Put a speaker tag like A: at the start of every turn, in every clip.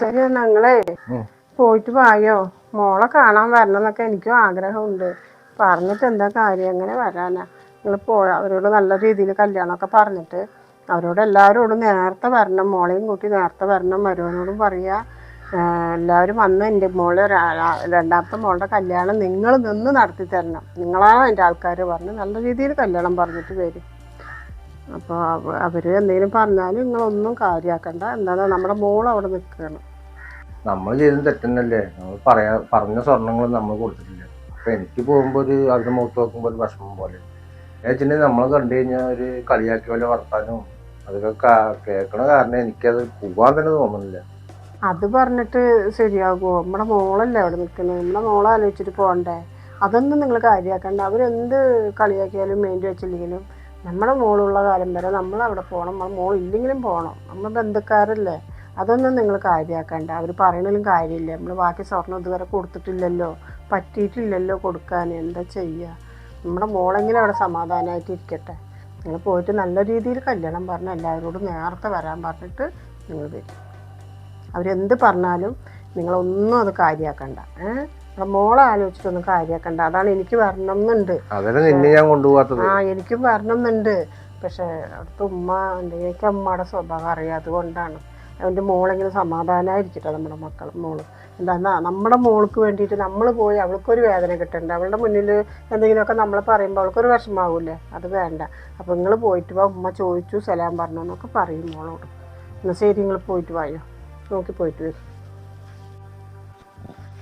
A: ശരി ഞങ്ങളെ പോയിട്ട് വായോ? മോളെ കാണാൻ വരണം എന്നൊക്കെ എനിക്കും ആഗ്രഹമുണ്ട്. പറഞ്ഞിട്ട് എന്താ കാര്യം? എങ്ങനെ വരാനാ? നിങ്ങൾ പോയ അവരോട് നല്ല രീതിയിൽ കല്യാണമൊക്കെ പറഞ്ഞിട്ട് അവരോട് എല്ലാവരോടും നേരത്തെ വരണം. മോളെയും കൂട്ടി നേരത്തെ വരണം. മരുവനോടും പറയുക എല്ലാവരും വന്ന് എന്റെ മോളെ രണ്ടാമത്തെ മോളുടെ കല്യാണം നിങ്ങൾ നിന്ന് നടത്തി തരണം നിങ്ങളാണ് എന്റെ ആൾക്കാർ പറഞ്ഞ് നല്ല രീതിയിൽ കല്യാണം പറഞ്ഞിട്ട് വരും. അപ്പോൾ അവർ എന്തെങ്കിലും പറഞ്ഞാലും നിങ്ങളൊന്നും കാര്യമാക്കണ്ട എന്താണ് നമ്മുടെ മോൾ അവിടെ നിൽക്കുകയാണ്
B: നമ്മൾ ചെയ്തത് തെറ്റന്നല്ലേ. നമ്മൾ പറയാ പറഞ്ഞ സ്വർണങ്ങൾ നമ്മൾ കൊടുത്തിട്ടില്ല. അപ്പൊ എനിക്ക് പോകുമ്പോൾ ഒരു അവരുടെ മുഖത്ത് നോക്കുമ്പോൾ ഒരു വിഷമം പോലെ. വെച്ചിട്ടുണ്ടെങ്കിൽ നമ്മൾ കണ്ടു കഴിഞ്ഞാൽ ഒരു കളിയാക്കി പോലെ വർത്താനവും അതൊക്കെ കേൾക്കണ കാരണം എനിക്കത് പോകാൻ തന്നെ തോന്നുന്നില്ല
A: അത് പറഞ്ഞിട്ട് ശരിയാകുമോ നമ്മുടെ മോളല്ലേ അവിടെ നിൽക്കുന്നത് നമ്മുടെ മോളെ ആലോചിച്ചിട്ട് പോകണ്ടേ? അതൊന്നും നിങ്ങൾ കാര്യമാക്കണ്ട അവരെന്ത് കളിയാക്കിയാലും മെയിന്റെ വെച്ചില്ലെങ്കിലും നമ്മുടെ മോളുള്ള കാലം വരെ നമ്മൾ അവിടെ പോകണം. നമ്മൾ മോൾ ഇല്ലെങ്കിലും പോകണം. നമ്മൾ ബന്ധുക്കാരല്ലേ? അതൊന്നും നിങ്ങൾ കാര്യമാക്കണ്ട അവർ പറയണതിലും കാര്യമില്ല. നമ്മൾ ബാക്കി സ്വർണം ഇതുവരെ കൊടുത്തിട്ടില്ലല്ലോ. പറ്റിയിട്ടില്ലല്ലോ കൊടുക്കാൻ. എന്താ ചെയ്യുക നമ്മുടെ മോളെങ്കിലും അവിടെ സമാധാനമായിട്ട് ഇരിക്കട്ടെ. നിങ്ങൾ പോയിട്ട് നല്ല രീതിയിൽ കല്യാണം പറഞ്ഞ് എല്ലാവരോടും നേരത്തെ വരാൻ പറഞ്ഞിട്ട് നിങ്ങൾ വരും. അവരെന്ത് പറഞ്ഞാലും നിങ്ങളൊന്നും അത് കാര്യമാക്കണ്ട ഏഹ് മോളെ ആലോചിച്ചിട്ടൊന്നും കാര്യമാക്കണ്ട അതാണ് എനിക്ക് വരണം എന്നുണ്ട്
B: അതല്ലേ നിന്നെ ഞാൻ കൊണ്ടുപോകാത്തത്.
A: ആ എനിക്കും വരണം എന്നുണ്ട് പക്ഷെ അവിടുത്തെ ഉമ്മ എനിക്ക് അമ്മയുടെ സ്വഭാവം അറിയാത്തത് കൊണ്ടാണ് അവന്റെ മോളെങ്കിലും സമാധാനമായിരിക്കട്ടെ നമ്മുടെ മക്കൾ മോൾ. എന്താന്നാ നമ്മുടെ മോൾക്ക് വേണ്ടിയിട്ട് നമ്മൾ പോയി അവൾക്കൊരു വേദന കിട്ടണ്ട. അവളുടെ മുന്നിൽ എന്തെങ്കിലുമൊക്കെ നമ്മൾ പറയുമ്പോൾ അവൾക്കൊരു വിഷമാവൂലേ അത് വേണ്ട. അപ്പോൾ നിങ്ങൾ പോയിട്ട് വാ ഉമ്മ ചോദിച്ചു സലാം പറഞ്ഞു എന്നൊക്കെ പറയും മോളോട്. എന്നാൽ ശരി നിങ്ങൾ പോയിട്ട് വായോ? നോക്കി പോയിട്ട് വരും.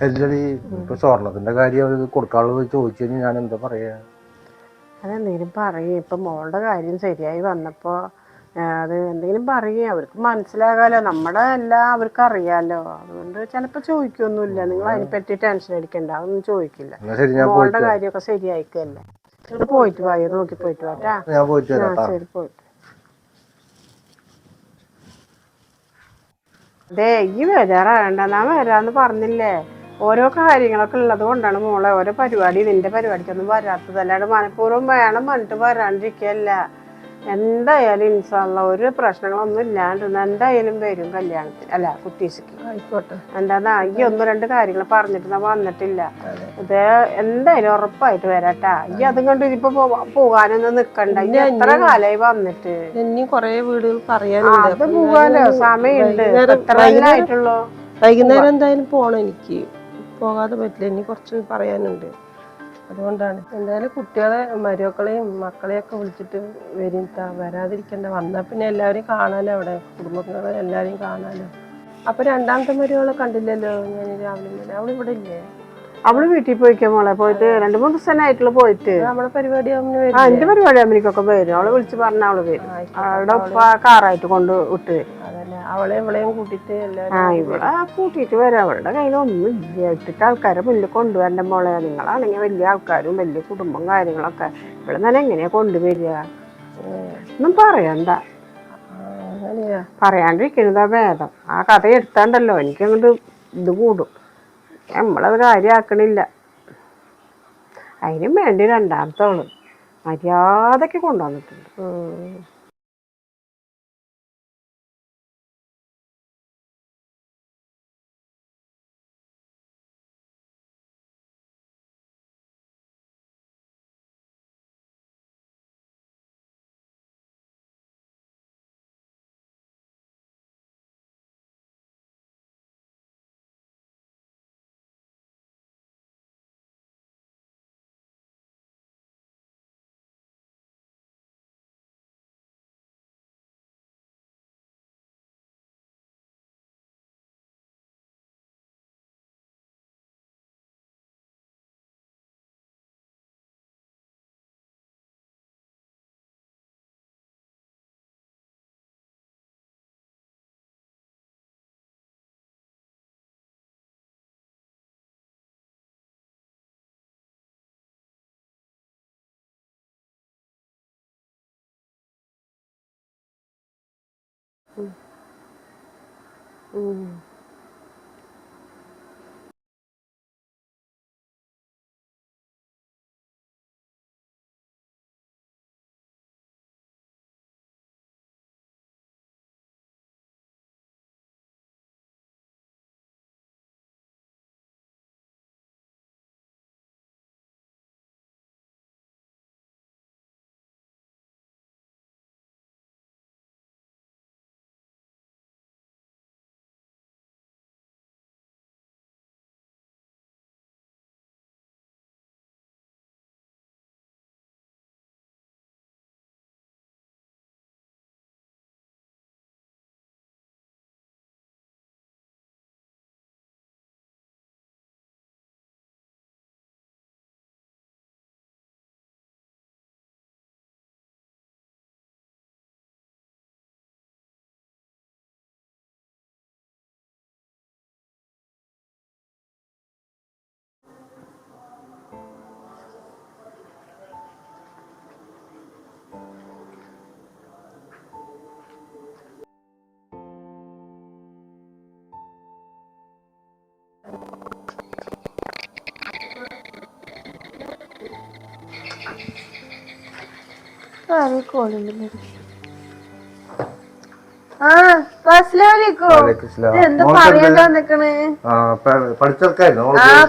B: അല്ലടി ഇപ്പൊ സ്വർണത്തിന്റെ കാര്യം കൊടുക്കാനുള്ളത് ചോദിച്ചു കഴിഞ്ഞാൽ ഞാൻ എന്താ പറയാ?
A: അതെന്തെങ്കിലും പറയും. ഇപ്പൊ മോളുടെ കാര്യം ശരിയായി വന്നപ്പോ അത് എന്തെങ്കിലും പറയും. അവർക്ക് മനസ്സിലാകാലോ. നമ്മുടെ എല്ലാം അവർക്ക് അറിയാലോ. അതുകൊണ്ട് ചിലപ്പോ ചോദിക്കൊന്നുമില്ല. നിങ്ങൾ അതിനെപ്പറ്റി ടെൻഷൻ അടിക്കണ്ട. അതൊന്നും ചോദിക്കില്ല. മോളുടെ കാര്യമൊക്കെ ശരിയായിക്കല്ലേ. നിങ്ങൾ പോയിട്ട് വായോ നോക്കി പോയിട്ട് വാട്ടാ. ശരി പോയിട്ട്. അതെ ഈ വരാറാകണ്ട ഞാൻ വരാന്ന് പറഞ്ഞില്ലേ? ഓരോ കാര്യങ്ങളൊക്കെ ഉള്ളത് കൊണ്ടാണ് മോളെ ഓരോ പരിപാടി നിന്റെ പരിപാടിക്കൊന്നും വരാത്തത്. അല്ലാണ്ട് മനഃപൂർവം വേണം പറഞ്ഞിട്ട് വരാണ്ടിരിക്കല്ല എന്തായാലും ഇൻഷാല്ല ഒരു പ്രശ്നങ്ങളൊന്നും ഇല്ലാണ്ട് എന്തായാലും വരും കല്യാണത്തിന്. അല്ല കുത്തീശക്ക്
C: ആയിക്കോട്ടെ.
A: എന്താന്നാ ഈ ഒന്ന് രണ്ട് കാര്യങ്ങൾ പറഞ്ഞിട്ട് ഞാൻ വന്നിട്ടില്ല ഇത് എന്തായാലും ഉറപ്പായിട്ട് വരാട്ടാ. ഈ അതും. കണ്ട് ഇതിപ്പോ പോകാനൊന്നും നിക്കണ്ട. ഇനി എത്ര കാലായി വന്നിട്ട്?
C: ഇനി കൊറേ
A: ആ,
C: പറയാനുണ്ട്.
A: അത് സമയമുണ്ട്. എത്ര ആയിട്ടുള്ളൂ
C: വൈകുന്നേരം എന്തായാലും പോണം എനിക്ക്. പോകാതെ പറ്റില്ല. ഇനി കുറച്ച് പറയാനുണ്ട്. അതുകൊണ്ടാണ്. എന്തായാലും കുട്ടികളെ മരുമക്കളെയും മക്കളെയൊക്കെ വിളിച്ചിട്ട് വരും. വരാതിരിക്കണ്ട. വന്നാ പിന്നെ എല്ലാവരെയും കാണാലോ അവിടെ. കുടുംബങ്ങളെ എല്ലാവരെയും കാണാലോ അപ്പോൾ രണ്ടാമത്തെ മരുമകളെ കണ്ടില്ലല്ലോ? ഞാൻ രാവിലെ അവൾ അവളിവിടെ ഇല്ലേ?
A: അവൾ വീട്ടിൽ പോയിക്കാ മോളെ? പോയിട്ട് രണ്ടു മൂന്ന് ദിവസം ആയിട്ടുള്ള പോയിട്ട്.
C: പരിപാടി
A: ആ എന്റെ പരിപാടി അമ്മനിക്കൊക്കെ വരും. അവൾ വിളിച്ച് പറഞ്ഞ അവൾ വരും. അവളുടെ ഉപ്പ കാറായിട്ട് കൊണ്ട് വിട്ട്
C: അവളെ ഇവളെയും കൂട്ടിട്ട് എല്ലാവരും
A: ആ ഇവിടെ കൂട്ടിട്ട് വരാം. അവളുടെ കയ്യിലൊന്നും ഇല്ല ഇട്ടിട്ട് ആൾക്കാരെ മുന്നിൽ കൊണ്ടുവരണ്ട മോളെ. നിങ്ങളാണെങ്കിൽ വലിയ ആൾക്കാരും വലിയ കുടുംബം കാര്യങ്ങളൊക്കെ ഇവിടെ തന്നെ എങ്ങനെയാ കൊണ്ടുവരിക? ഒന്നും പറയണ്ട.
C: പറയാണ്ടിരിക്കണതാ
A: പറയാണ്ടിരിക്കുന്നതാ ഭേദം. ആ കഥ എടുത്താണ്ടല്ലോ. എനിക്കങ്ങോട്ട് ഇത് കൂടും. നമ്മളത് കാര്യമാക്കണില്ല അതിനും വേണ്ടി രണ്ടാമത്തോൾ. മര്യാദയ്ക്ക് കൊണ്ടുവന്നിട്ടുണ്ട്.
D: Mm.
B: Mm.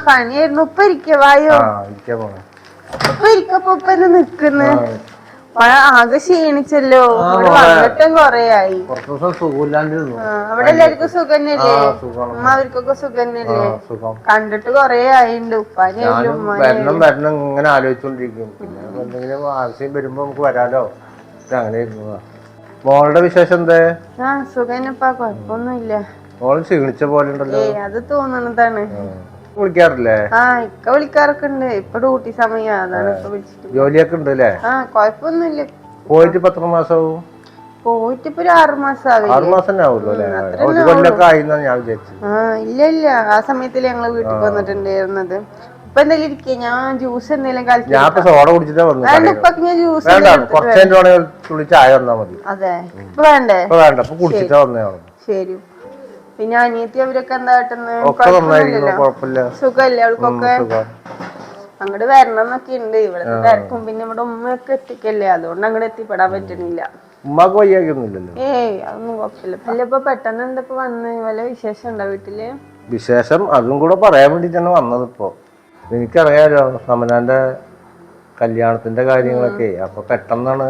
D: പണിയായിരുന്നു. ഉപ്പ ഇരിക്ക വായോ?
B: ആ ഇരിക്കാൻ പോണേ.
D: ഉപ്പ ഇരിക്കപ്പോ നിക്കുന്ന് പഴ ആകെ ക്ഷീണിച്ചല്ലോ. ഇവിടെ. വന്നിട്ടും കൊറേയായി.
B: കുറച്ച് ദിവസം സുഖമില്ലാണ്ടിരുന്നു.
D: അവിടെ എല്ലാവർക്കും സുഖം തന്നെയല്ലേ ഉമ്മ അവർക്കൊക്കെ സുഖം തന്നെയല്ലേ
B: സുഖം.
D: കണ്ടിട്ട് കൊറേ ആയിണ്ട് ഉപ്പാനെയായാലും
B: വരണം വരണം ഇങ്ങനെ ആലോചിച്ചോണ്ടിരിക്കും. പിന്നെ എന്തെങ്കിലും ആവശ്യം വരുമ്പോ നമുക്ക് വരാലോ. അങ്ങനെ ഇരുന്നതാ. മോളുടെ വിശേഷം എന്തേ?
D: ആ സുഖനപ്പാ കൊഴപ്പൊന്നുമില്ല.
B: മോൾ ക്ഷീണിച്ച പോലെ ഉണ്ടല്ലോ.
D: ഏയ് അത് തോന്നണതാണ്.
B: വിളിക്കാറില്ലേ?
D: ആ ഇക്ക വിളിക്കാറൊക്കെ ഉണ്ട് ഇപ്പൊ ഡ്യൂട്ടി സമയം. അതാണ് ഇപ്പൊ വിളിച്ചിട്ട്.
B: ജോലിയൊക്കെ ഉണ്ട് അല്ലേ
D: ആ കൊഴപ്പൊന്നുമില്ല
B: പോയിട്ട് പത്ര മാസവും?
D: പോയിട്ട് ഇപ്പൊ ഒരു ആറു മാസം ആവില്ലേ
B: ആറു മാസം തന്നെ ആവുമല്ലോ അല്ലേ? ഒരു കൊല്ലൊക്കെ ആയിന്നാ ഞാൻ
D: ഇല്ല ഇല്ല. ആ സമയത്തിൽ ഞങ്ങൾ വീട്ടിൽ വന്നിട്ടുണ്ടായിരുന്നത്. ഇപ്പൊ എന്തെങ്കിലും ഇരിക്കേ. ഞാൻ ജ്യൂസ് എന്തെങ്കിലും കളിച്ചു
B: ഇപ്പൊ
D: അതെ. ഇപ്പൊ വേണ്ടേ?
B: ഇപ്പൊ ഇപ്പൊ
D: ശരി. പിന്നെ അനിയത്തി അവരൊക്കെ എന്താ കിട്ടുന്നത്
B: ഒക്കെ നന്നായിരിക്കുന്നു കുഴപ്പമില്ല.
D: സുഖല്ലേ അവൾക്കൊക്കെ
B: സുഖം.
D: അങ്ങോട്ട് വരണം എന്നൊക്കെ ഉണ്ട്. ഇവിടുത്തെ തിരക്കും പിന്നെ ഇവിടെ ഉമ്മയൊക്കെ എത്തിക്കല്ലേ? അതുകൊണ്ട് അങ്ങോട്ട് എത്തിപ്പെടാൻ പറ്റണില്ല
B: ഉമ്മക്ക് വയ്യാക്കൊന്നുമില്ലല്ലോ
D: ഏയ് അതൊന്നും കുഴപ്പമില്ല. അല്ല ഇപ്പൊ പെട്ടെന്ന് എന്തപ്പോ വന്ന്? വല്ല വിശേഷം ഉണ്ടോ വീട്ടിൽ?
B: വിശേഷം അതും കൂടെ പറയാൻ വേണ്ടിട്ടാണ് വന്നത് ഇപ്പോ. എനിക്കറിയാലോ സമനാന്റെ കല്യാണത്തിന്റെ കാര്യങ്ങളൊക്കെ. അപ്പൊ പെട്ടെന്നാണ്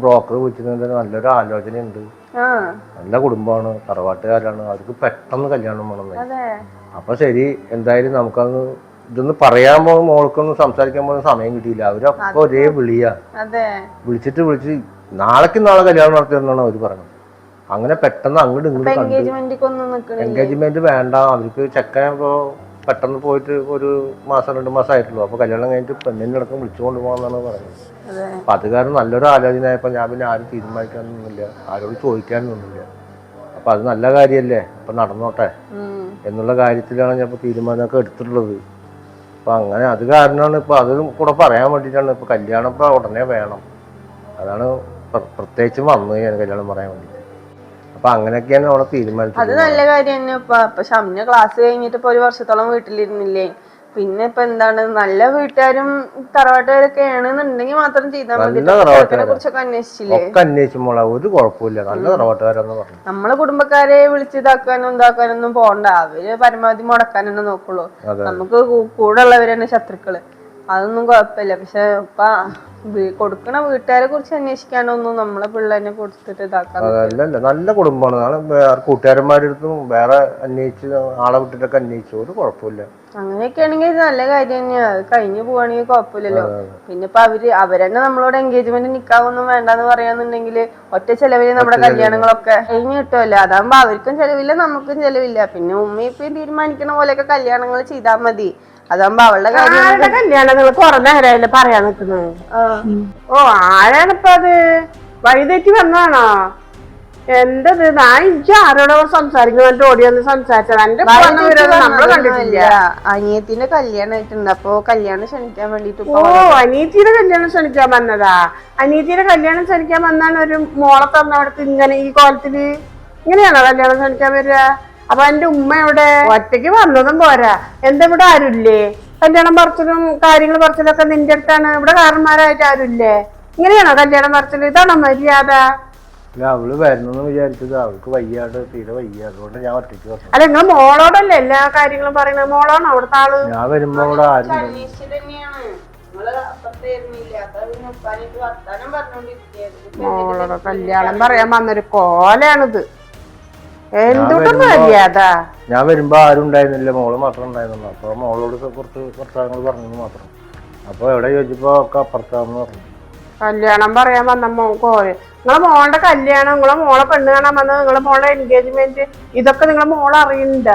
B: ബ്രോക്കർ വിളിച്ചിരുന്നത്. നല്ലൊരു ആലോചനയുണ്ട്.
D: ആ
B: നല്ല കുടുംബമാണ് തറവാട്ടുകാരാണ് അവർക്ക് പെട്ടെന്ന് കല്യാണം
D: വേണം
B: അപ്പൊ ശരി എന്തായാലും നമുക്കന്ന് ഇതൊന്ന് പറയാൻ പോകും മോൾക്കൊന്നും സംസാരിക്കാൻ പോകുന്ന സമയം കിട്ടിയില്ല. അവരൊക്കെ ഒരേ വിളിയാ. വിളിച്ചിട്ട് വിളിച്ച് നാളേക്ക് നാളെ കല്യാണം നടത്തിയെന്നാണ് അവർ പറഞ്ഞത് അങ്ങനെ പെട്ടെന്ന് അങ്ങോട്ട് ഇങ്ങോട്ട് എൻഗേജ്മെന്റ് വേണ്ട. അവർക്ക് ചെക്കൻ ഇപ്പോ പെട്ടെന്ന് പോയിട്ട് ഒരു മാസം രണ്ട് മാസം ആയിട്ടുള്ളൂ. അപ്പൊ കല്യാണം കഴിഞ്ഞിട്ട് പെണ്ണിന്റെ അടക്കം വിളിച്ചുകൊണ്ട് പോകാന്നാണ് പറയുന്നത്.
D: അതെ
B: അപ്പൊ അത് കാരണം നല്ലൊരു ആലോചന ആയപ്പോ ഞാൻ പിന്നെ ആരും തീരുമാനിക്കാനൊന്നുമില്ല. ആരോട് ചോദിക്കാനൊന്നുമില്ല. അപ്പൊ അത് നല്ല കാര്യല്ലേ? അപ്പൊ നടന്നോട്ടെ. എന്നുള്ള കാര്യത്തിലാണ് ഞാൻ ഇപ്പൊ തീരുമാനമൊക്കെ എടുത്തിട്ടുള്ളത്. അപ്പൊ അങ്ങനെ അത് കാരണമാണ് ഇപ്പൊ അതും കൂടെ പറയാൻ വേണ്ടിട്ടാണ് ഇപ്പൊ കല്യാണം ഇപ്പൊ ഉടനെ വേണം. അതാണ് പ്ര- പ്രത്യേകിച്ച് വന്നു ഞാൻ കല്യാണം പറയാൻ വേണ്ടിയിട്ട്. അപ്പൊ അങ്ങനെയൊക്കെയാണ് അവിടെ
D: അത്
B: തീരുമാനിച്ചത്
D: നല്ല കാര്യം തന്നെ ഇപ്പൊ ഇപ്പൊ ഷംന ക്ലാസ് കഴിഞ്ഞിട്ട് ഇപ്പൊ ഒരു വർഷത്തോളം വീട്ടിലിരുന്നില്ലേ? പിന്നെ ഇപ്പൊ എന്താണ്? നല്ല വീട്ടുകാരും തറവാട്ടുകാരൊക്കെ ആണെന്നുണ്ടെങ്കിൽ മാത്രം ചെയ്താൽ മതി.
B: നല്ല തറവാട്ടുകാരാ.
D: ചെറുക്കനെ കുറിച്ചൊക്കെ അന്വേഷിച്ചില്ലേ?
B: ഒക്കെ ഒരു കുഴപ്പമില്ല നല്ല തറവാട്ടുകാരെന്ന് പറഞ്ഞു.
D: നമ്മളെ കുടുംബക്കാരെ വിളിച്ചിതാക്കാനും ഇതാക്കാനൊന്നും പോകണ്ട അവർ പരമാവധി മുടക്കാനൊന്നും നോക്കുള്ളൂ. നമുക്ക് കൂടെ ഉള്ളവരാണ് ശത്രുക്കൾ. അതൊന്നും കുഴപ്പമില്ല. പക്ഷെ ഇപ്പൊ കൊടുക്കണ വീട്ടുകാരെ കുറിച്ച് അന്വേഷിക്കാനൊന്നും നമ്മളെ പിള്ളേനെ കൊടുത്തിട്ട് ഇതാക്കാൻ
B: അല്ലല്ല നല്ല കുടുംബമാണ്. കൂട്ടുകാരന്മാരുടെ അടുത്തും വേറെ അന്വേഷിച്ച് ആളെ വിട്ടിട്ടൊക്കെ അന്വേഷിച്ചു. ഒരു കുഴപ്പമില്ല
D: അങ്ങനെയൊക്കെ ആണെങ്കിൽ നല്ല കാര്യം തന്നെയാ. അത് കഴിഞ്ഞു പോവാണെങ്കിൽ കുഴപ്പമില്ലല്ലോ. പിന്നെ ഇപ്പൊ അവർ അവരെന്നെ നമ്മളോട് എൻഗേജ്മെന്റ് നിക്കാവൊന്നും വേണ്ടെന്ന് പറയാന്നുണ്ടെങ്കിൽ ഒറ്റ ചെലവിൽ നമ്മുടെ കല്യാണങ്ങളൊക്കെ കഴിഞ്ഞു കിട്ടുമല്ലോ അതാകുമ്പോ അവർക്കും ചെലവില്ല നമുക്കും ചെലവില്ല. പിന്നെ ഉമ്മയും ഇപ്പൊ തീരുമാനിക്കണ പോലെയൊക്കെ കല്യാണങ്ങൾ ചെയ്താൽ മതി. അതാകുമ്പോ അവളുടെ
A: ആരുടെ കല്യാണം നിങ്ങൾ കുറെ നേരമല്ലേ പറയാൻ നിൽക്കുന്നത്? ഓ ആരാണിപ്പോ അത് വഴിതെറ്റി വന്നതാണോ? എന്തത്? ഞാൻ എനിക്ക് ആരോടോ സംസാരിക്കുന്നുണ്ട് ഓടി വന്ന് സംസാരിച്ചത്. എന്റെ നമ്മൾ കണ്ടിട്ടില്ല.
D: അനിയത്തിന്റെ കല്യാണം ആയിട്ടുണ്ട്. അപ്പൊ കല്യാണം ക്ഷണിക്കാൻ വേണ്ടിട്ട്
A: ഓ അനിയത്തിയുടെ കല്യാണം ക്ഷണിക്കാൻ വന്നതാ. അനിയത്തിയുടെ കല്യാണം ക്ഷണിക്കാൻ വന്നാണ് ഒരു മോളെ തന്നവിടത്ത് ഇങ്ങനെ ഈ കോലത്തിൽ. ഇങ്ങനെയാണോ കല്യാണം ക്ഷണിക്കാൻ വരിക? അപ്പൊ എന്റെ ഉമ്മ ഇവിടെ ഒറ്റയ്ക്ക് വന്നതും പോരാ. എന്താ ഇവിടെ ആരുമില്ലേ കല്യാണം പറച്ചിലും കാര്യങ്ങൾ പറച്ചിലൊക്കെ നിന്റെ അടുത്താണ്. ഇവിടെ കാരണന്മാരായിട്ട് ആരുമില്ലേ ഇങ്ങനെയാണോ കല്യാണം പറച്ചിൽ ഇതാണോ മര്യാദ?
B: അല്ല അവൾ വരണമെന്ന് വിചാരിച്ചത്. അവൾക്ക് വയ്യാണ്ട് തീരെ വയ്യ അതുകൊണ്ട് ഞാൻ ഒറ്റയ്ക്ക് വന്നു.
A: അല്ല നിങ്ങൾ മോളോടല്ലേ എല്ലാ കാര്യങ്ങളും പറയുന്നത്? മോളാണോ അവിടുത്തെ ആൾ?
B: ഞാൻ വരുമ്പോ അവിടെ ആരും
A: മോളോട് കല്യാണം പറയാൻ വന്നൊരു കോലാണിത്.
B: ഞാൻ വരുമ്പോ ആരും ഉണ്ടായിരുന്നില്ല. മോൾ മാത്രം ഉണ്ടായിരുന്നുള്ളൂ. അപ്പൊ മോളോട് കുറച്ച് വർത്തമാനങ്ങൾ പറഞ്ഞു മാത്രം. അപ്പൊ എവിടെ ചോദിച്ചപ്പോ ഒക്കെ അപ്പുറത്താന്ന് പറഞ്ഞു.
A: കല്യാണം പറയാൻ വന്ന മോളെ കോൽ നിങ്ങളെ മോളുടെ കല്യാണം നിങ്ങളെ മോളെ പെണ്ണ് കാണാൻ വന്നത് നിങ്ങളെ മോളെ എൻഗേജ്മെന്റ് ഇതൊക്കെ നിങ്ങളെ മോളെ അറിയണ്ട?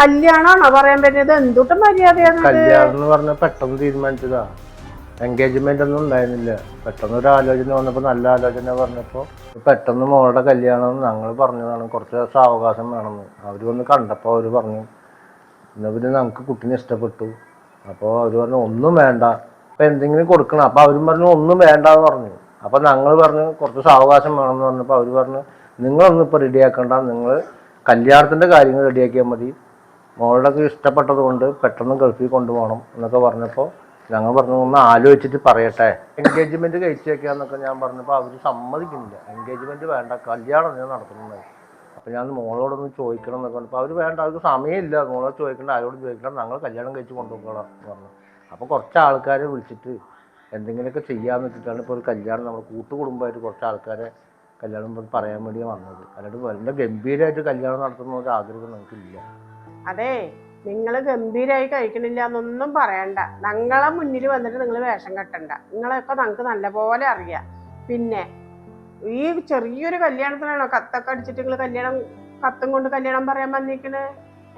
A: കല്യാണമാണോ പറയാൻ പറ്റിയത് എന്തുട്ട് മര്യാദയാണ്
B: കല്യാണം എന്ന് പറഞ്ഞ പെട്ടെന്ന് തീരുമാനിച്ചതാ. എൻഗേജ്മെന്റ് ഒന്നും ഉണ്ടായിരുന്നില്ല. പെട്ടെന്ന് ഒരു ആലോചന വന്നപ്പോൾ നല്ല ആലോചന പറഞ്ഞപ്പോൾ പെട്ടെന്ന് മോളുടെ കല്യാണം ഞങ്ങൾ പറഞ്ഞതാണ്. കുറച്ച് ദിവസം അവകാശം വേണമെന്ന്. അവർ വന്ന് കണ്ടപ്പോൾ അവർ പറഞ്ഞു എന്നാൽ പിന്നെ നമുക്ക് കുട്ടീനെ ഇഷ്ടപ്പെട്ടു. അപ്പോൾ അവർ പറഞ്ഞു ഒന്നും വേണ്ട. അപ്പോൾ എന്തെങ്കിലും കൊടുക്കണം. അപ്പോൾ അവരും പറഞ്ഞു ഒന്നും വേണ്ട എന്ന് പറഞ്ഞു. അപ്പോൾ ഞങ്ങൾ പറഞ്ഞു കുറച്ച് സാവകാശം വേണമെന്ന് പറഞ്ഞപ്പോൾ അവർ പറഞ്ഞു നിങ്ങളൊന്നും ഇപ്പൊ റെഡിയാക്കണ്ട നിങ്ങൾ കല്യാണത്തിന്റെ കാര്യങ്ങൾ റെഡിയാക്കിയാൽ മതി. മോളുടെ ഇഷ്ടപ്പെട്ടത് കൊണ്ട് പെട്ടെന്ന് ഗൾഫിൽ കൊണ്ടുപോകണം എന്നൊക്കെ പറഞ്ഞപ്പോൾ ഞങ്ങൾ പറഞ്ഞു ഒന്ന് ആലോചിച്ചിട്ട് പറയട്ടെ. എൻഗേജ്മെന്റ് കഴിച്ചേക്കാന്നൊക്കെ ഞാൻ പറഞ്ഞപ്പോൾ അവർ സമ്മതിക്കുന്നില്ല. എൻഗേജ്മെന്റ് വേണ്ട. കല്യാണം ഞാൻ നടത്തുന്നത് അപ്പം ഞാൻ മോളോടൊന്ന് ചോദിക്കണം എന്നൊക്കെ പറഞ്ഞപ്പോൾ അവർ വേണ്ട അവർക്ക് സമയമില്ല. മോളോട് ചോദിക്കണ്ട ആരോട് ചോദിക്കണം ഞങ്ങൾ കല്യാണം കഴിച്ച് കൊണ്ടുപോകണം പറഞ്ഞു. അപ്പോൾ കുറച്ച് ആൾക്കാരെ വിളിച്ചിട്ട് എന്തെങ്കിലുമൊക്കെ ചെയ്യാന്ന് വെച്ചിട്ടാണ് ഇപ്പോൾ ഒരു കല്യാണം നമ്മൾ കൂട്ടുകുടുംബമായിട്ട് കുറച്ച് ആൾക്കാരെ കല്യാണം പറയാൻ വേണ്ടി വന്നത്. അല്ലാണ്ട് വളരെ ഗംഭീരമായിട്ട് കല്യാണം നടത്തുന്ന ഒരു ആഗ്രഹം നമുക്കില്ല
A: അതെ. നിങ്ങൾ ഗംഭീരമായി കഴിക്കണില്ല എന്നൊന്നും പറയണ്ട. ഞങ്ങളെ മുന്നിൽ വന്നിട്ട് നിങ്ങൾ വേഷം കെട്ടണ്ട. നിങ്ങളെയൊക്കെ ഞങ്ങൾക്ക് നല്ലപോലെ അറിയാം. പിന്നെ ഈ ചെറിയൊരു കല്യാണത്തിനാണോ കത്തൊക്കെ അടിച്ചിട്ട് നിങ്ങൾ കല്യാണം കത്തും കൊണ്ട് കല്യാണം പറയാൻ വന്നിരിക്കണേ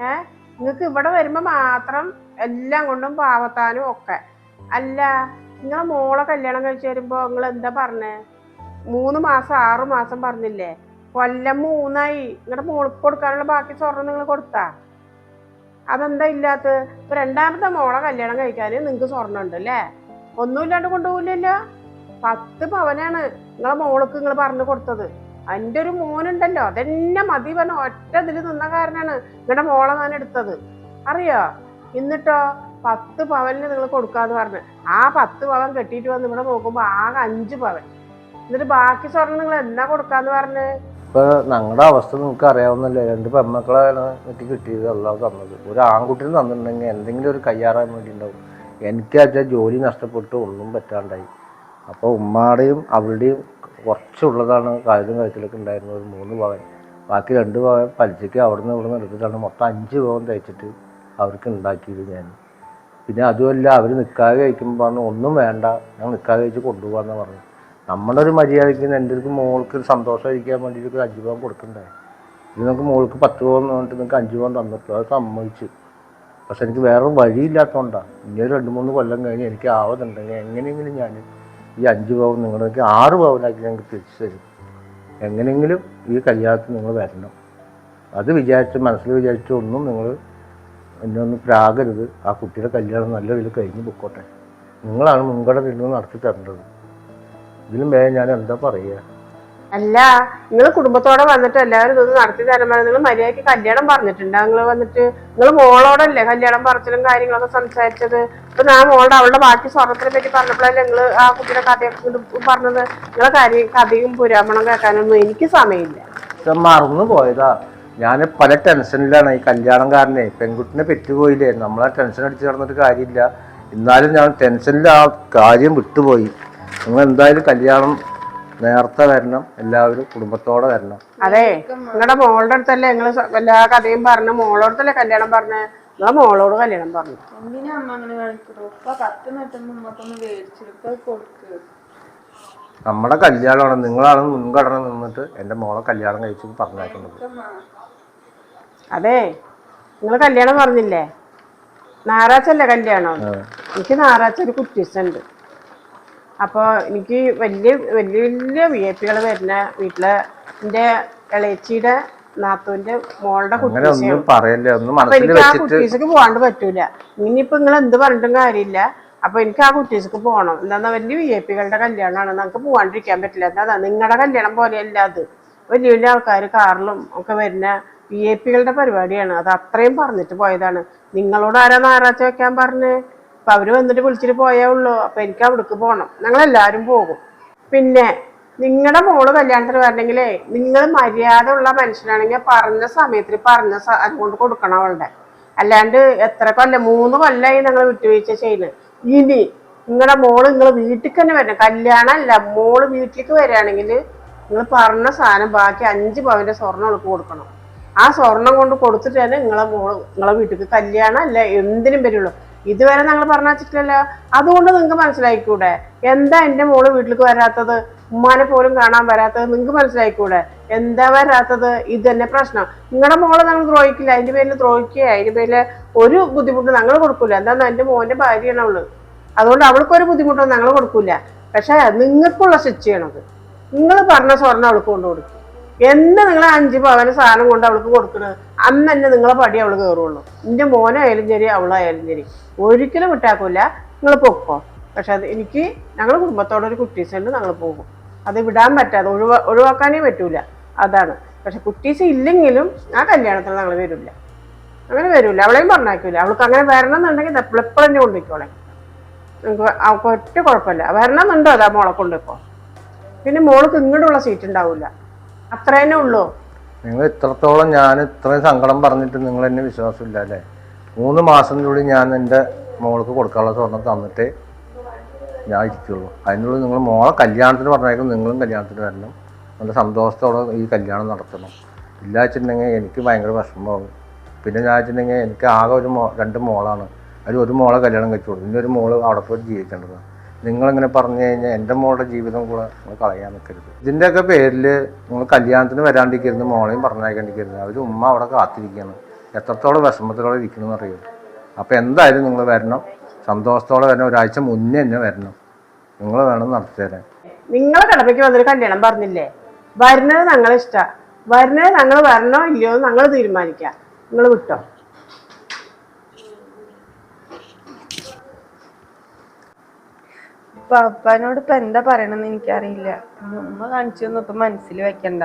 A: ഏ? നിങ്ങൾക്ക് ഇവിടെ വരുമ്പോൾ മാത്രം എല്ലാം കൊണ്ടും പാവത്താനും ഒക്കെ. അല്ല നിങ്ങളെ മോളെ കല്യാണം കഴിച്ചു വരുമ്പോൾ നിങ്ങൾ എന്താ പറഞ്ഞേ? മൂന്ന് മാസം ആറ് മാസം പറഞ്ഞില്ലേ? കൊല്ലം മൂന്നായി. നിങ്ങളുടെ മോൾക്ക് കൊടുക്കാനുള്ള ബാക്കി സ്വർണം നിങ്ങൾ കൊടുത്താ? അതെന്താ ഇല്ലാത്തത് ഇപ്പൊ രണ്ടാമത്തെ മോളെ കല്യാണം കഴിക്കാൻ നിങ്ങക്ക് സ്വർണം ഉണ്ട് അല്ലേ ഒന്നുമില്ലാണ്ട് കൊണ്ടുപോകില്ലല്ലോ പത്ത് പവനാണ് നിങ്ങളെ മോൾക്ക് നിങ്ങൾ പറഞ്ഞു കൊടുത്തത്. അതിന്റെ ഒരു മോനുണ്ടല്ലോ. അതെന്നെ മതി പറഞ്ഞ ഒറ്റ ഇതിൽ നിന്ന കാരനാണ് നിങ്ങളുടെ മോളെ ഞാൻ എടുത്തത്. അറിയോ? എന്നിട്ടോ പത്ത് പവന് നിങ്ങൾ കൊടുക്കാന്ന് പറഞ്ഞു. ആ പത്ത് പവൻ കെട്ടിയിട്ട് വന്ന് ഇവിടെ നോക്കുമ്പോൾ ആകെ അഞ്ച് പവൻ. എന്നിട്ട് ബാക്കി സ്വർണം നിങ്ങൾ എന്നാ കൊടുക്കാന്ന് പറഞ്ഞ്?
B: ഇപ്പൊ ഞങ്ങളുടെ അവസ്ഥ നിങ്ങൾക്ക് അറിയാവുന്നല്ലേ. രണ്ട് പെൺമക്കളാണ് എനിക്ക് കിട്ടിയത് അല്ലാതെ തന്നത്. ഒരു ആൺകുട്ടിന് തന്നിട്ടുണ്ടെങ്കിൽ എന്തെങ്കിലും ഒരു കയ്യാറാൻ വേണ്ടി ഉണ്ടാവും എനിക്ക് വെച്ചാൽ ജോലി നഷ്ടപ്പെട്ട് ഒന്നും പറ്റാണ്ടായി. അപ്പോൾ ഉമ്മാടെയും അവളുടെയും കുറച്ചുള്ളതാണ് കാര്യം കഴിച്ചിലൊക്കെ ഉണ്ടായിരുന്നത്. ഒരു മൂന്ന് പവൻ. ബാക്കി രണ്ട് പവൻ പലിശയ്ക്ക് അവിടെ നിന്ന് എടുത്തിട്ടാണ് മൊത്തം അഞ്ച് പവൻ തയ്ച്ചിട്ട് അവർക്ക് ഉണ്ടാക്കിയത് ഞാൻ. പിന്നെ അതുമല്ല അവർ നിൽക്കാതെ കഴിക്കുമ്പോൾ ഒന്നും വേണ്ട. ഞാൻ നിൽക്കാതെ കഴിച്ച് കൊണ്ടുപോകാന്ന് പറഞ്ഞു നമ്മുടെ ഒരു മര്യാദയ്ക്ക് എന്റെ ഒരു മോൾക്ക് ഒരു സന്തോഷമായിരിക്കാൻ വേണ്ടിയിട്ട് ഒരു അഞ്ച് പവൻ കൊടുക്കണ്ടേ? ഇത് നിങ്ങൾക്ക് മോൾക്ക് പത്ത് പവൻ പറഞ്ഞിട്ട് നിങ്ങൾക്ക് അഞ്ച് പവൻ തന്നിട്ടു അത് സമ്മതിച്ചു. പക്ഷെ എനിക്ക് വേറെ വഴിയില്ലാത്തതുകൊണ്ടാണ് ഇനി ഒരു രണ്ട് മൂന്ന് കൊല്ലം കഴിഞ്ഞ് എനിക്ക് ആവുന്നുണ്ടെങ്കിൽ എങ്ങനെയെങ്കിലും ഞാൻ ഈ അഞ്ച് പവൻ നിങ്ങളൊക്കെ ആറ് പവനാക്കി ഞങ്ങൾക്ക് തിരിച്ചു തരും. എങ്ങനെയെങ്കിലും ഈ കല്യാണത്തിൽ നിങ്ങൾ വരണം. അത് വിചാരിച്ച് മനസ്സിൽ വിചാരിച്ച് ഒന്നും നിങ്ങൾ എന്നെ ഒന്ന് പ്രാകരുത്. ആ കുട്ടിയുടെ കല്യാണം നല്ല ഇതിൽ കഴിഞ്ഞ് പൊക്കോട്ടെ. നിങ്ങളാണ് മുൻഗണന നിന്ന് നടത്തി തരേണ്ടത്. ഇതിലും വേഗം ഞാൻ എന്താ പറയുക
A: അല്ല നിങ്ങൾ കുടുംബത്തോടെ വന്നിട്ട് എല്ലാവരും ഇതൊന്ന് നടത്തി പറഞ്ഞാൽ നിങ്ങൾ മര്യാദയ്ക്ക് കല്യാണം പറഞ്ഞിട്ടുണ്ട്? നിങ്ങൾ വന്നിട്ട് നിങ്ങൾ മോളോടല്ലേ കല്യാണം പറച്ചിലും കാര്യങ്ങളൊക്കെ സംസാരിച്ചത്? ഇപ്പൊ ഞാൻ മോളുടെ അവളുടെ ബാക്കി സ്വർണത്തിനെ പറ്റി പറഞ്ഞപ്പോഴല്ലേ നിങ്ങൾ ആ കുട്ടിയുടെ കഥയൊക്കെ പറഞ്ഞത്? നിങ്ങളെ കാര്യം കഥയും പുരാമണം കേൾക്കാനൊന്നും എനിക്ക് സമയമില്ല.
B: മറന്നു പോയതാ. ഞാൻ പല ടെൻഷനിലാണ്. ഈ കല്യാണം കാരനെ പെൺകുട്ടിനെ പെറ്റുപോയില്ലേ? നമ്മളെ ടെൻഷൻ അടിച്ച് നടന്നിട്ട് കാര്യമില്ല. എന്നാലും ഞാൻ ടെൻഷനിൽ ആ കാര്യം വിട്ടുപോയി. നിങ്ങൾ എന്തായാലും കല്യാണം നേരത്തെ വരണം എല്ലാവരും കുടുംബത്തോടെ വരണം.
A: അതെ നിങ്ങളുടെ മോളുടെ അടുത്തല്ലേ നിങ്ങൾ എല്ലാ കഥയും പറഞ്ഞു മോളുടെ അടുത്തല്ലേ കല്യാണം പറഞ്ഞു? നിങ്ങളെ മോളോട് കല്യാണം പറഞ്ഞു.
D: എന്തിനാ അമ്മ അങ്ങനെ കാണിക്കണു ഇപ്പൊ കത്ത് നിട്ടുമ്പോ നമ്മക്കൊന്ന് മേടിച്ചിട്ട് കൊടുക്ക്.
B: നമ്മുടെ കല്യാണമാണ്. നിങ്ങളാണ് മുൻഗണന നിന്നിട്ട് എന്റെ മോളെ കല്യാണം കഴിച്ച് പറഞ്ഞേക്കുന്നത്.
A: അതെ നിങ്ങൾ കല്യാണം പറഞ്ഞില്ലേ? ഞായറാഴ്ച അല്ലേ കല്യാണം എനിക്ക് ഞായറാഴ്ച ഒരു കുറ്റീസുണ്ട് അപ്പോൾ എനിക്ക് വലിയ വലിയ വലിയ വി ഐ പികൾ വരുന്ന വീട്ടിലെ എന്റെ ഇളയച്ചിയുടെ നാത്തൂന്റെ മോളുടെ കുട്ടീസക്ക് പോകാണ്ട് പറ്റൂല. ഇനിയിപ്പോ നിങ്ങൾ എന്ത് പറഞ്ഞിട്ടും കാര്യമില്ല. അപ്പൊ എനിക്ക് ആ കുട്ടീസക്ക് പോകണം എന്താ വലിയ വി ഐ പികളുടെ കല്യാണമാണ്. നമുക്ക് പോകാണ്ടിരിക്കാൻ പറ്റില്ല. എന്താ നിങ്ങളുടെ കല്യാണം പോലെയല്ല അത്. വലിയ വലിയ ആൾക്കാർ കാറിലും ഒക്കെ വരുന്ന വി ഐ പികളുടെ പരിപാടിയാണ്. അത് അത്രയും പറഞ്ഞിട്ട് പോയതാണ്. നിങ്ങളോട് ആരാ ഞായറാഴ്ച വെക്കാൻ പറഞ്ഞ്? അപ്പൊ അവർ വന്നിട്ട് വിളിച്ചിട്ട് പോയേ ഉള്ളൂ. അപ്പൊ എനിക്ക് അവിടേക്ക് പോകണം ഞങ്ങൾ എല്ലാവരും പോകും. പിന്നെ നിങ്ങളുടെ മോൾ കല്യാണത്തിന് വരണമെങ്കിലേ നിങ്ങൾ മര്യാദ ഉള്ള മനുഷ്യനാണെങ്കിൽ പറഞ്ഞ സമയത്തിൽ പറഞ്ഞ അതുകൊണ്ട് കൊണ്ട് കൊടുക്കണം അവളുടെ. അല്ലാണ്ട് എത്ര കൊല്ലം മൂന്ന് കൊല്ലമായി ഞങ്ങൾ വിട്ടുവീഴ്ച ചെയ്യുന്നത് ഇനി നിങ്ങളുടെ മോൾ നിങ്ങൾ വീട്ടിൽ തന്നെ വരണം. കല്യാണം അല്ല മോൾ വീട്ടിലേക്ക് വരികയാണെങ്കിൽ നിങ്ങൾ പറഞ്ഞ സാധനം ബാക്കി അഞ്ച് പവന്റെ സ്വർണം അവൾക്ക് കൊടുക്കണം. ആ സ്വർണം കൊണ്ട് കൊടുത്തിട്ട് തന്നെ നിങ്ങളെ മോൾ നിങ്ങളെ വീട്ടിലേക്ക് കല്യാണം അല്ല എന്തിനും വരുള്ളൂ. ഇതുവരെ ഞങ്ങൾ പറഞ്ഞു വെച്ചിട്ടില്ലല്ലോ. അതുകൊണ്ട് നിങ്ങൾക്ക് മനസ്സിലായിക്കൂടെ? എന്താ എന്റെ മോൾ വീട്ടിലേക്ക് വരാത്തത്? ഉമ്മാനെ പോലും കാണാൻ വരാത്തത് നിങ്ങൾക്ക് മനസ്സിലായിക്കൂടെ? എന്താ വരാത്തത്? ഇത് തന്നെ പ്രശ്നം. നിങ്ങളുടെ മോളെ ഞങ്ങൾ ദ്രോഹിക്കില്ല. അതിന്റെ പേരിൽ ദ്രോഹിക്കുക അതിന്റെ പേരിൽ ഒരു ബുദ്ധിമുട്ട് ഞങ്ങൾ കൊടുക്കൂല. എന്താന്ന് എന്റെ മോന്റെ ഭാര്യയാണ് അവൾ. അതുകൊണ്ട് അവൾക്കൊരു ബുദ്ധിമുട്ടൊന്നും ഞങ്ങൾ കൊടുക്കൂല. പക്ഷെ നിങ്ങൾക്കുള്ള ശിക്ഷയാണത്. നിങ്ങൾ പറഞ്ഞ സ്വർണം അവൾക്ക് കൊണ്ടു കൊടുക്കും. എന്ന് നിങ്ങൾ അഞ്ച് പവന് സാധനം കൊണ്ട് അവൾക്ക് കൊടുക്കണത് അന്ന് തന്നെ നിങ്ങളെ പടി അവൾ കയറുള്ളൂ എന്റെ മോനായാലും ശരി അവളായാലും ശരി. ഒരിക്കലും വിട്ടാക്കൂല. നിങ്ങൾ പൊക്കോ. പക്ഷെ അത് എനിക്ക് ഞങ്ങളുടെ കുടുംബത്തോടെ ഒരു കുട്ടീസ് ഉണ്ട് ഞങ്ങൾ പോകും. അത് വിടാൻ പറ്റാതെ ഒഴിവാ ഒഴിവാക്കാനേ പറ്റൂല. അതാണ്. പക്ഷെ കുട്ടീസ് ഇല്ലെങ്കിലും ആ കല്യാണത്തിന് ഞങ്ങൾ വരില്ല അങ്ങനെ വരില്ല അവളെയും പറഞ്ഞാക്കില്ല അവൾക്ക് അങ്ങനെ വരണം എന്നുണ്ടെങ്കിൽ എപ്പോഴും എന്നെ കൊണ്ടുപോയിക്കോളെ. നിങ്ങൾക്ക് അവൾക്ക് ഒറ്റ കുഴപ്പമില്ല. വരണം എന്നുണ്ടോ? അതാ മോളെ കൊണ്ടുപോയിക്കോ. പിന്നെ മോൾക്ക് ഇങ്ങോട്ടുള്ള സീറ്റ് ഉണ്ടാവില്ല അത്ര ഉള്ളൂ.
B: നിങ്ങൾ ഇത്രത്തോളം ഞാൻ ഇത്രയും സങ്കടം പറഞ്ഞിട്ട് നിങ്ങൾ എന്നെ വിശ്വാസമില്ല അല്ലേ? മൂന്ന് മാസത്തിനുള്ളിൽ ഞാൻ എന്റെ മോൾക്ക് കൊടുക്കാനുള്ള സ്വർണം തന്നിട്ട് ഞാൻ ഇരിക്കുള്ളൂ. അതിനുള്ളിൽ നിങ്ങൾ മോളെ കല്യാണത്തിന് പറഞ്ഞേക്കും നിങ്ങളും കല്യാണത്തിന് വരണം. നല്ല സന്തോഷത്തോടെ ഈ കല്യാണം നടത്തണം. ഇല്ല വെച്ചിട്ടുണ്ടെങ്കിൽ എനിക്ക് ഭയങ്കര വിഷമമാകും പിന്നെ ഞാൻ വെച്ചിട്ടുണ്ടെങ്കിൽ എനിക്ക് ആകെ ഒരു മോ രണ്ട് മോളാണ്. അതിൽ ഒരു മോളെ കല്യാണം കഴിച്ചു കൊടുക്കും ഇനി ഒരു മോൾ അവിടെ പോയി ജീവിക്കേണ്ടത് നിങ്ങളിങ്ങനെ പറഞ്ഞു കഴിഞ്ഞാൽ എന്റെ മോളുടെ ജീവിതം കൂടെ നിങ്ങൾ കളയാൻ നിൽക്കരുത് ഇതിന്റെയൊക്കെ പേരിൽ നിങ്ങൾ കല്യാണത്തിന് വരാണ്ടിരിക്കരുത് മോളെയും പറഞ്ഞയക്കാണ്ടിരിക്കരുത്. അവർ ഉമ്മ അവിടെ കാത്തിരിക്കുകയാണ് എത്രത്തോളം വിഷമത്തോടെ ഇരിക്കണമെന്ന് അറിയും? അപ്പോൾ എന്തായാലും നിങ്ങൾ വരണം. സന്തോഷത്തോടെ വരണം. ഒരാഴ്ച മുന്നേ തന്നെ വരണം. നിങ്ങൾ വേണം നടത്തി തരാൻ.
A: നിങ്ങൾ കിടപ്പയ്ക്ക് വന്നൊരു കല്യാണം പറഞ്ഞില്ലേ? വരുന്നത് ഞങ്ങളിഷ്ടമാണ് വരുന്നത് ഞങ്ങൾ വരണോ ഇല്ലയോ എന്ന് ഞങ്ങൾ തീരുമാനിക്കാം. നിങ്ങൾ വിട്ടോ?
D: പപ്പാനോട് ഇപ്പൊ എന്താ പറയണെന്ന് എനിക്കറിയില്ല. ഉമ്മ കാണിച്ചൊന്നും ഇപ്പൊ മനസ്സിൽ വെക്കണ്ട.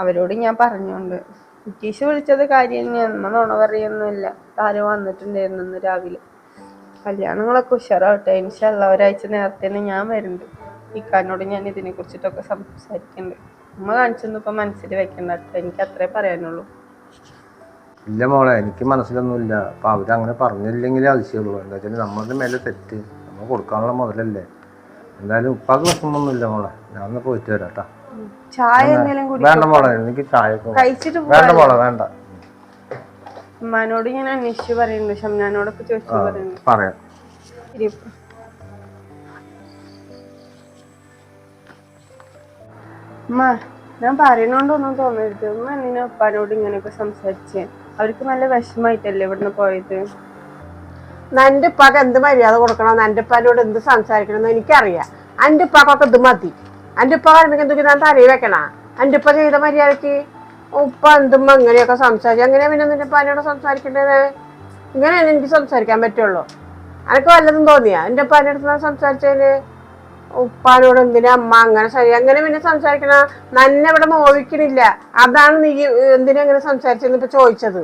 D: അവരോട് ഞാൻ പറഞ്ഞോണ്ട്. നിതീഷ് വിളിച്ചത് കാര്യം തന്നെയാണ് ഉമ്മ നുണ പറയൊന്നുമില്ല. താരം വന്നിട്ടുണ്ടായിരുന്നു ഇന്ന് രാവിലെ. കല്യാണങ്ങളൊക്കെ ഉഷാറാവട്ടെ. ഇൻഷല്ല ഒരാഴ്ച നേരത്തെ തന്നെ ഞാൻ വരുന്നുണ്ട്. ഇക്കാനോട് ഞാൻ ഇതിനെ കുറിച്ചിട്ടൊക്കെ സംസാരിക്കുന്നുണ്ട് ഉമ്മ കാണിച്ചൊന്നും ഇപ്പൊ മനസ്സിൽ വെക്കണ്ട കേട്ടോ. എനിക്ക് അത്രേ പറയാനുള്ളൂ.
B: ഇല്ല മോളെ എനിക്ക് മനസ്സിലൊന്നുമില്ല. അപ്പം അവരങ്ങനെ പറഞ്ഞില്ലെങ്കിലേ അതിശയുള്ളൂ എന്താ വെച്ചാൽ നമ്മളുടെ മേലെ തെറ്റ്. നമ്മൾ കൊടുക്കാനുള്ള മുതലല്ലേ. എന്തായാലും ഉപ്പാക്ക് വിഷമൊന്നുമില്ല മോളെ. ഞാൻ ഒന്ന് പോയിട്ട് വരാം കേട്ടോ
D: ചായ എന്തെങ്കിലും കൂടി
B: വേണ്ട മോളെ എനിക്ക് ചായ ഒക്കെ
D: കഴിച്ചിട്ട്
B: വേണ്ട മോളെ വേണ്ട.
D: ഉമ്മാനോട് ഞാൻ അന്വേഷിച്ചു പറയുന്നുണ്ട്. ഷംനാനോടൊക്കെ ചോദിച്ചു പറയുന്നുണ്ട്.
B: പറയാം.
D: ഉമ്മ ഞാൻ പറയണോണ്ടൊന്നും തോന്നരുത്. ഉമ്മ എന്തിനാ ഉപ്പാനോട് ഇങ്ങനെയൊക്കെ സംസാരിച്ചേ? അവർക്ക് നല്ല വിഷമായിട്ടല്ലേ ഇവിടുന്ന് പോയത്?
A: എന്റെ എന്ത് മര്യാദ കൊടുക്കണം? എന്റെ എന്ത് സംസാരിക്കണം എന്ന് എനിക്കറിയാം. എന്റെ ഉപ്പാക്കൊക്കെ ഇത് മതി. എന്റെ ഉപ്പ പറയുമ്പോൾ എന്തൊക്കെ ഞാൻ തലയിൽ വെക്കണ? എന്റെ ഉപ്പ ചെയ്ത മര്യാദയ്ക്ക്? ഉപ്പ എന്തും അങ്ങനെയൊക്കെ സംസാരിക്കും അങ്ങനെ പിന്നെ നിന്റെ ഉപ്പാനോട് സംസാരിക്കേണ്ടത്? ഇങ്ങനെ എനിക്ക് സംസാരിക്കാൻ പറ്റുള്ളൂ. എനിക്ക് വല്ലതും തോന്നിയാ? എന്റെ ഞാൻ സംസാരിച്ചതിന് ഉപ്പാനോട് എന്തിനാ അമ്മ അങ്ങനെ ശരി അങ്ങനെ പിന്നെ സംസാരിക്കണ? നന്നെ ഇവിടെ നോവിക്കണില്ല അതാണ് നീ എന്തിനാ അങ്ങനെ സംസാരിച്ചെന്ന് ഇപ്പൊ ചോദിച്ചത്.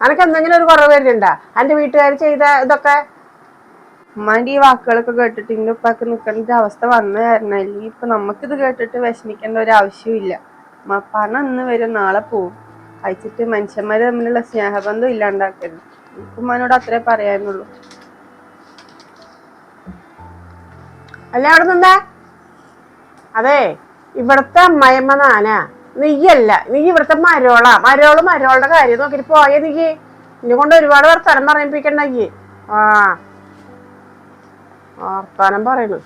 A: അനക്ക് എന്തെങ്കിലും ഒരു കുറവ് വരുന്നുണ്ടാ? അന്റെ വീട്ടുകാർ ചെയ്ത ഇതൊക്കെ?
D: ഉമ്മാന്റെ ഈ വാക്കുകളൊക്കെ കേട്ടിട്ട് ഇന്റെ ഉപ്പാക്ക് നിൽക്കേണ്ട ഒരു അവസ്ഥ വന്നു കാരണം അല്ലെങ്കിൽ ഇപ്പൊ നമുക്കിത് കേട്ടിട്ട് വിഷമിക്കേണ്ട ഒരു ആവശ്യമില്ല പണം ഇന്ന് വരും നാളെ പോവും. അയച്ചിട്ട് മനുഷ്യന്മാര് തമ്മിലുള്ള സ്നേഹബന്ധം ഇല്ലാണ്ടാക്കരുത്. ഉമ്മാനോട് അത്രേ പറയാനുള്ളൂ.
A: അല്ല അവിടെ നിന്നാ? അതെ ഇവിടുത്തെ നാനാ. നീയല്ല നീ ഇവിടുത്തെ മരോള. മരോൾ മരോളുടെ കാര്യം നോക്കിട്ട് പോയേ നീ ഇന്നെ കൊണ്ട് ഒരുപാട് വർത്താനം പറയിപ്പിക്കണ്ട ആ. വർത്താനം പറയുന്നു